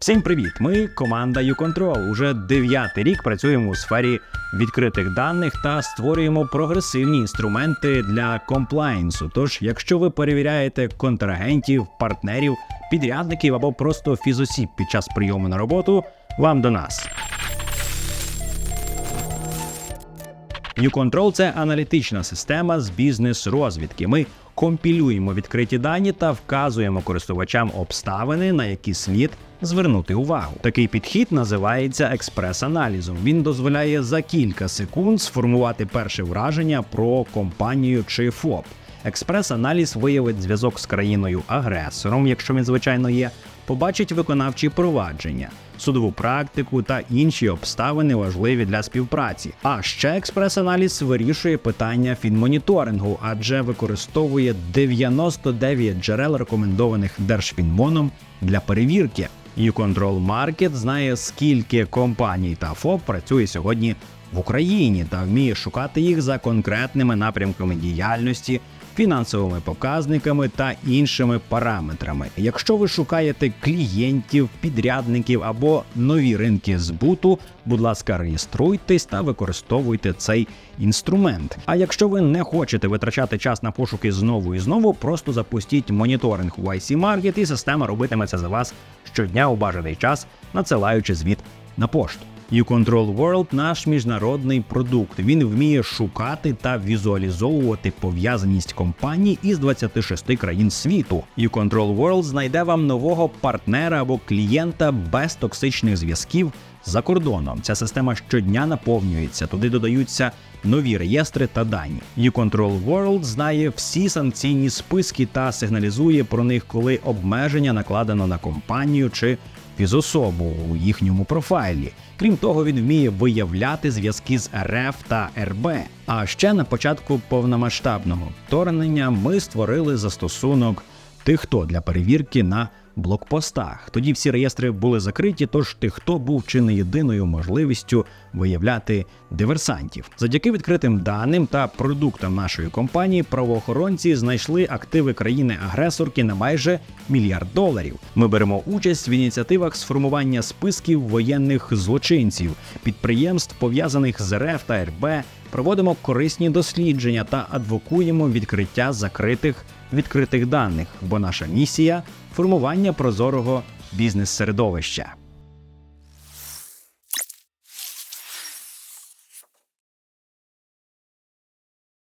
Всім привіт! Ми команда YouControl. Уже дев'ятий рік працюємо у сфері відкритих даних та створюємо прогресивні інструменти для комплаєнсу. Тож, якщо ви перевіряєте контрагентів, партнерів, підрядників або просто фізосіб під час прийому на роботу, вам до нас. YouControl – це аналітична система з бізнес-розвідки. Ми компілюємо відкриті дані та вказуємо користувачам обставини, на які слід звернути увагу. Такий підхід називається експрес-аналізом. Він дозволяє за кілька секунд сформувати перше враження про компанію чи ФОП. Експрес-аналіз виявить зв'язок з країною-агресором, якщо він звичайно є, побачить виконавчі провадження, судову практику та інші обставини важливі для співпраці. А ще експрес-аналіз вирішує питання фінмоніторингу, адже використовує 99 джерел рекомендованих Держфінмоном для перевірки. YouControl Market знає, скільки компаній та ФОП працює сьогодні в Україні та вміє шукати їх за конкретними напрямками діяльності, фінансовими показниками та іншими параметрами. Якщо ви шукаєте клієнтів, підрядників або нові ринки збуту, будь ласка, реєструйтесь та використовуйте цей інструмент. А якщо ви не хочете витрачати час на пошуки знову і знову, просто запустіть моніторинг в IC Market і система робитиме це за вас щодня у бажаний час, надсилаючи звіт на пошту. YouControl World – наш міжнародний продукт. Він вміє шукати та візуалізовувати пов'язаність компаній із 26 країн світу. Ucontrol World знайде вам нового партнера або клієнта без токсичних зв'язків за кордоном. Ця система щодня наповнюється. Туди додаються нові реєстри та дані. YouControl World знає всі санкційні списки та сигналізує про них, коли обмеження накладено на компанію чи фізособу у їхньому профайлі. Крім того, він вміє виявляти зв'язки з РФ та РБ. А ще на початку повномасштабного вторгнення ми створили застосунок Тихто для перевірки на блокпостах. Тоді всі реєстри були закриті, тож Тихто був чи не єдиною можливістю виявляти диверсантів. Завдяки відкритим даним та продуктам нашої компанії правоохоронці знайшли активи країни-агресорки на майже мільярд доларів. Ми беремо участь в ініціативах сформування списків воєнних злочинців, підприємств пов'язаних з РФ та РБ. Проводимо корисні дослідження та адвокуємо відкриття закритих відкритих даних, бо наша місія формування прозорого бізнес-середовища.